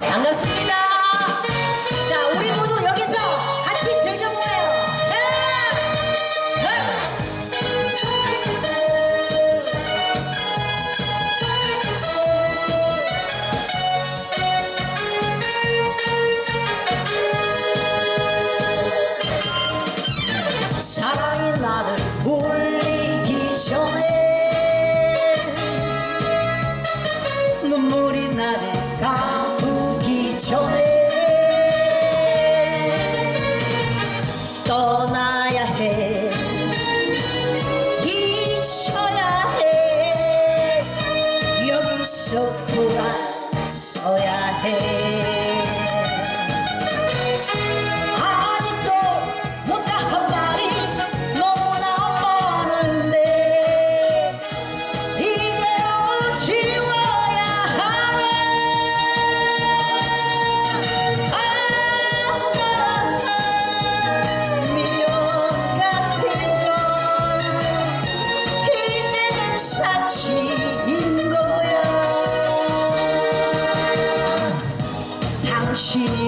반갑습니다. 자, 우리 모두 여기서 같이 즐겨보아요. 하나, 사랑이 나를 울리기 전에 눈물이 나를 가두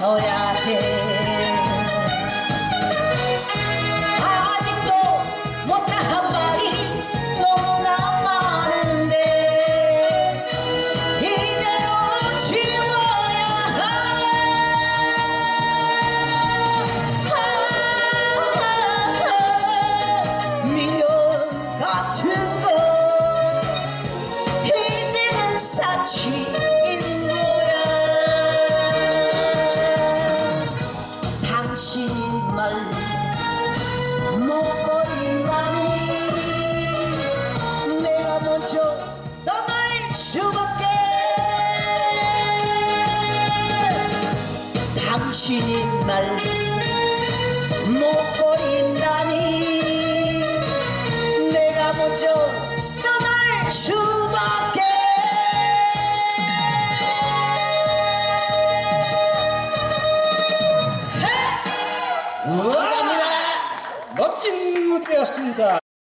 Oh yeah. 당신이 날못 버린다니 내가 먼저 떠날 수밖에 감사합니다. 멋진 무대였습니다.